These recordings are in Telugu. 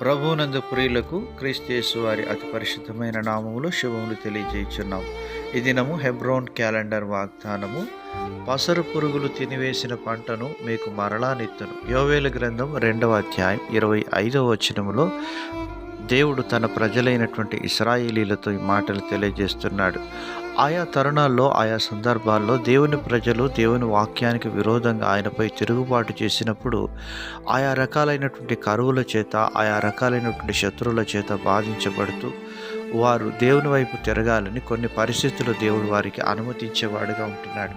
ప్రభునందు ప్రియులకు క్రీస్తు వారి అతి పరిశుద్ధమైన నామములు శుభములు తెలియజేయుచున్నాం. ఈ దినము హెబ్రోన్ క్యాలెండర్ వాగ్దానము. పసరు పురుగులు తినివేసిన పంటను మీకు మరలా నెత్తును యోవేల గ్రంథం రెండవ అధ్యాయం ఇరవై ఐదవ వచనములో దేవుడు తన ప్రజలైనటువంటి ఇస్రాయేలీలతో ఈ మాటలు తెలియజేస్తున్నాడు. ఆయా తరుణాల్లో ఆయా సందర్భాల్లో దేవుని ప్రజలు దేవుని వాక్యానికి విరోధంగా ఆయనపై తిరుగుబాటు చేసినప్పుడు ఆయా రకాలైనటువంటి కరువుల చేత ఆయా రకాలైనటువంటి శత్రువుల చేత బాధించబడుతూ వారు దేవుని వైపు తిరగాలని కొన్ని పరిస్థితులు దేవుడు వారికి అనుమతించేవాడుగా ఉంటున్నాడు.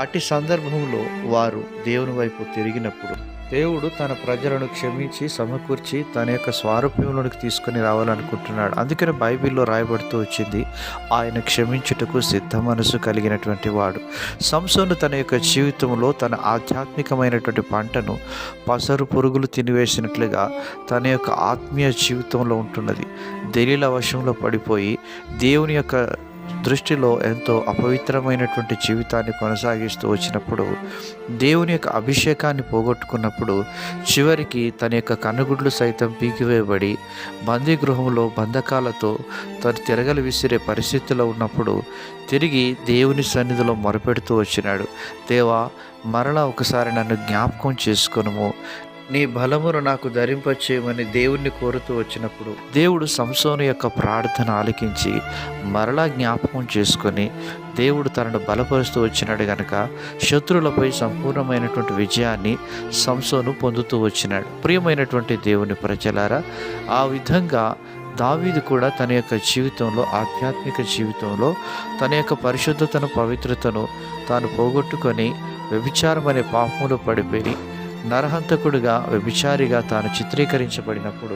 అట్టి సందర్భంలో వారు దేవుని వైపు తిరిగినప్పుడు దేవుడు తన ప్రజలను క్షమించి సమకూర్చి తన యొక్క స్వారూప్యంలోనికి తీసుకొని రావాలనుకుంటున్నాడు. అందుకని బైబిల్లో రాయబడుతూ వచ్చింది ఆయన క్షమించుటకు సిద్ధ మనసు కలిగినటువంటి వాడు. సంసోను తన యొక్క జీవితంలో తన ఆధ్యాత్మికమైనటువంటి పంటను పసరు పురుగులు తినివేసినట్లుగా తన యొక్క ఆత్మీయ జీవితంలో ఉంటున్నది. దళిల వశంలో పడిపోయి దేవుని యొక్క దృష్టిలో ఎంతో అపవిత్రమైనటువంటి జీవితాన్ని కొనసాగిస్తూ వచ్చినప్పుడు దేవుని యొక్క అభిషేకాన్ని పోగొట్టుకున్నప్పుడు చివరికి తన యొక్క కన్నుగుడ్లు సైతం పీకివేయబడి బందీ గృహంలో బంధకాలతో తను తిరగలు విసిరే పరిస్థితిలో ఉన్నప్పుడు తిరిగి దేవుని సన్నిధిలో మొరపెడుతూ వచ్చినాడు. దేవా మరలా ఒకసారి నన్ను జ్ఞాపకం చేసుకొనుము. నీ బలమును నాకు ధరింపచేయమని దేవుణ్ణి కోరుతూ వచ్చినప్పుడు దేవుడు సంసోను యొక్క ప్రార్థన ఆలకించి మరలా జ్ఞాపకం చేసుకొని దేవుడు తనను బలపరుస్తూ వచ్చినాడు గనక శత్రువులపై సంపూర్ణమైనటువంటి విజయాన్ని సంసోను పొందుతూ వచ్చినాడు. ప్రియమైనటువంటి దేవుని ప్రజలారా ఆ విధంగా దావీదు కూడా తన యొక్క జీవితంలో ఆధ్యాత్మిక జీవితంలో తన యొక్క పరిశుద్ధతను పవిత్రతను తాను పోగొట్టుకొని వ్యభిచారం అనే పాపంలో పడిపోయి నరహంతకుడిగా వ్యభిచారిగా తాను చిత్రీకరించబడినప్పుడు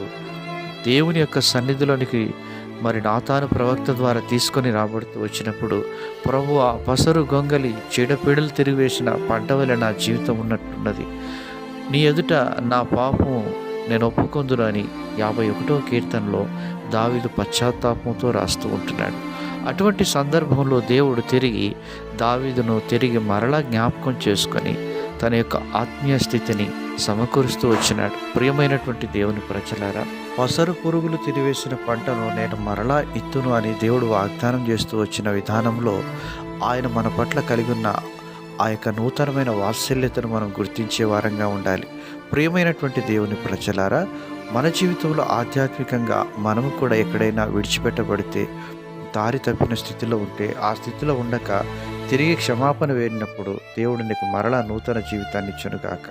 దేవుని యొక్క సన్నిధిలోనికి మరి నాతాను ప్రవక్త ద్వారా తీసుకొని రాబడుతూ వచ్చినప్పుడు ప్రభు ఆ పసరు గొంగలి చీడపీడలు తిరిగివేసిన పంట వల్ల నా జీవితం ఉన్నట్టున్నది. నీ ఎదుట నా పాపము నేను ఒప్పుకొందును అని యాభై ఒకటో కీర్తనలో దావీదు పశ్చాత్తాపంతో రాస్తూ ఉంటున్నాడు. అటువంటి సందర్భంలో దేవుడు తిరిగి దావీదును తిరిగి మరలా జ్ఞాపకం చేసుకొని తన యొక్క ఆత్మీయ స్థితిని సమకూరుస్తూ వచ్చినాడు. ప్రియమైనటువంటి దేవుని ప్రజలారా పసరు పురుగులు తిరివేసిన పంటను నేను మరలా ఇత్తును అని దేవుడు వాగ్దానం చేస్తూ వచ్చిన విధానంలో ఆయన మన పట్ల కలిగి ఉన్న ఆ యొక్క నూతనమైన వాత్సల్యతను మనం గుర్తించే వారంగా ఉండాలి. ప్రియమైనటువంటి దేవుని ప్రజలారా మన జీవితంలో ఆధ్యాత్మికంగా మనము కూడా ఎక్కడైనా విడిచిపెట్టబడితే దారి తప్పిన స్థితిలో ఉంటే ఆ స్థితిలో ఉండక తిరిగి క్షమాపణ వేడినప్పుడు దేవుడు నీకు మరలా నూతన జీవితాన్ని ఇచ్చునుగాక.